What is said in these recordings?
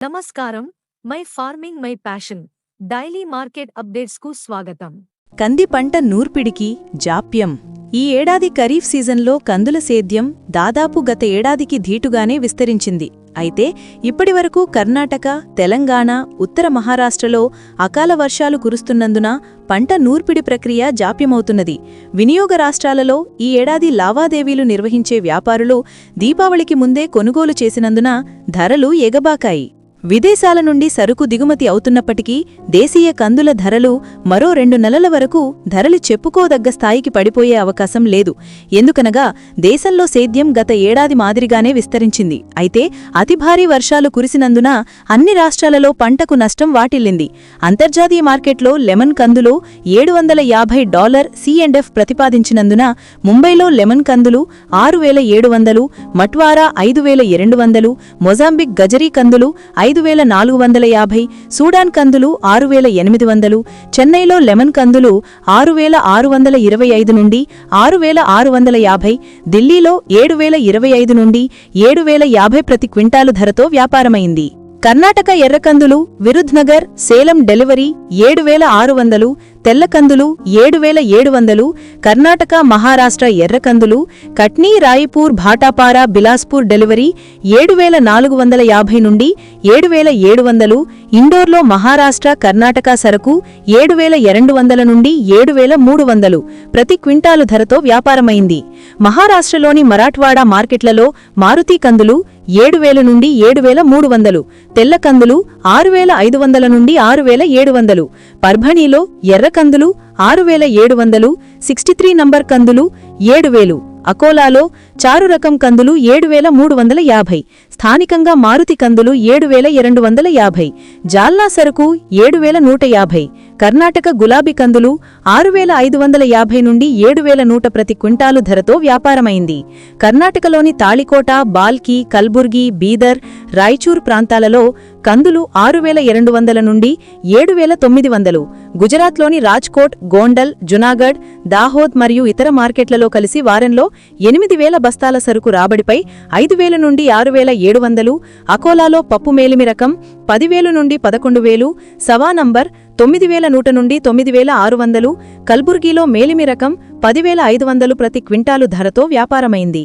నమస్కారం. My farming my passion. Daily market అప్డేట్స్కు స్వాగతం. కంది పంట నూర్పిడికి జాప్యం. ఈ ఏడాది ఖరీఫ్ సీజన్లో కందుల సేద్యం దాదాపు గత ఏడాదికి ధీటుగానే విస్తరించింది. అయితే ఇప్పటివరకు కర్ణాటక తెలంగాణ ఉత్తర మహారాష్ట్రలో అకాల వర్షాలు కురుస్తున్నందున పంట నూర్పిడి ప్రక్రియ జాప్యమవుతున్నది. వినియోగ రాష్ట్రాలలో ఈ ఏడాది లావాదేవీలు నిర్వహించే వ్యాపారులు దీపావళికి ముందే కొనుగోలు చేసినందున ధరలు ఎగబాకాయి. విదేశాల నుండి సరుకు దిగుమతి అవుతున్నప్పటికీ దేశీయ కందుల ధరలు మరో రెండు నెలల వరకు ధరలు చెప్పుకోదగ్గ స్థాయికి పడిపోయే అవకాశం లేదు. ఎందుకనగా దేశంలో సేద్యం గత ఏడాది మాదిరిగానే విస్తరించింది. అయితే అతి భారీ వర్షాలు కురిసినందున అన్ని రాష్ట్రాలలో పంటకు నష్టం వాటిల్లింది. అంతర్జాతీయ మార్కెట్లో లెమన్ కందులు ఏడు వందల యాభై డాలర్ సిఎండ్ఎఫ్ ప్రతిపాదించినందున ముంబైలో లెమన్ కందులు ఆరు వేల ఏడు వందలు మట్వారా ఐదు వేల రెండు వందలు మొజాంబిక్ గజరీ కందులు ఐదు వేల నాలుగు వందల యాభై సూడాన్ కందులు ఆరు వేల ఎనిమిది వందలు చెన్నైలో లెమన్ కందులు ఆరు వేల ఆరు వందల ఇరవై ఐదు నుండి ఆరు వేల ఆరు వందల యాభై ఢిల్లీలో ఏడు వేల ఇరవై ఐదు నుండి ఏడు వేల యాభై ప్రతి క్వింటాలు ధరతో వ్యాపారమైంది. కర్ణాటక ఎర్రకందులు విరుధ్నగర్ సేలం డెలివరీ ఏడు వేల ఆరు వందలు తెల్లకందులు ఏడు వేల ఏడు వందలు కర్ణాటక మహారాష్ట్ర ఎర్రకందులు కట్నీ రాయపూర్ భాటాపారా బిలాస్పూర్ డెలివరీ ఏడు వేల నాలుగు వందల యాభై నుండి ఏడు వేల ఏడు వందలు ఇండోర్లో మహారాష్ట్ర కర్ణాటక సరకు ఏడు వేల రెండు వందల నుండి ఏడు వేల మూడు వందలు. ప్రతి క్వింటాలు ధరతో వ్యాపారమైంది. మహారాష్ట్రలోని మరాఠ్వాడా మార్కెట్లలో మారుతీ కందులు ఏడు వేల నుండి ఏడు వేల మూడు వందలు. తెల్ల కందులు ఆరు వేల ఐదు వందల నుండి ఆరు వేల ఏడు వందలు. పర్భణిలో ఎర్ర కందులు ఆరు వేల ఏడు వందలు. సిక్స్టీ త్రీ నంబర్ కందులు ఏడు వేలు. అకోలాలో చారు రకం కందులు ఏడు వేల మూడు వందల యాభై. స్థానికంగా మారుతి కందులు ఏడు వేల రెండు వందల యాభై. జాల్నా సరుకు ఏడు వేల నూట యాభై. కర్ణాటక గులాబీ కందులు ఆరు వేల ఐదు వందల యాభై నుండి ఏడు వేల నూట ప్రతి క్వింటాలు ధరతో వ్యాపారమైంది. కర్ణాటకలోని తాళికోట బాల్కి కల్బుర్గి బీదర్ రాయచూర్ ప్రాంతాలలో కందులు ఆరు వేల రెండు వందల నుండి ఏడు వేల తొమ్మిది వందలు. గుజరాత్లోని రాజ్కోట్ గోండల్ జునాగఢ్ దాహోద్ మరియు ఇతర మార్కెట్లలో కలిసి వారంలో ఎనిమిది వేల బస్తాల సరుకు రాబడిపై ఐదు వేల నుండి ఆరు వేల ఏడు వందలు అకోలాలో పప్పు మేలిమి రకం పదివేలు నుండి పదకొండు వేలు సవా నంబర్ తొమ్మిది వేల నూట నుండి తొమ్మిది వేల ఆరు వందలు కల్బుర్గిలో మేలిమి రకం పదివేల ఐదు వందలు ప్రతి క్వింటాలు ధరతో వ్యాపారమైంది.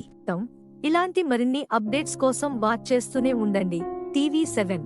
ఇలాంటి మరిన్ని అప్డేట్స్ కోసం వాచ్ చేస్తూనే ఉండండి. TV seven.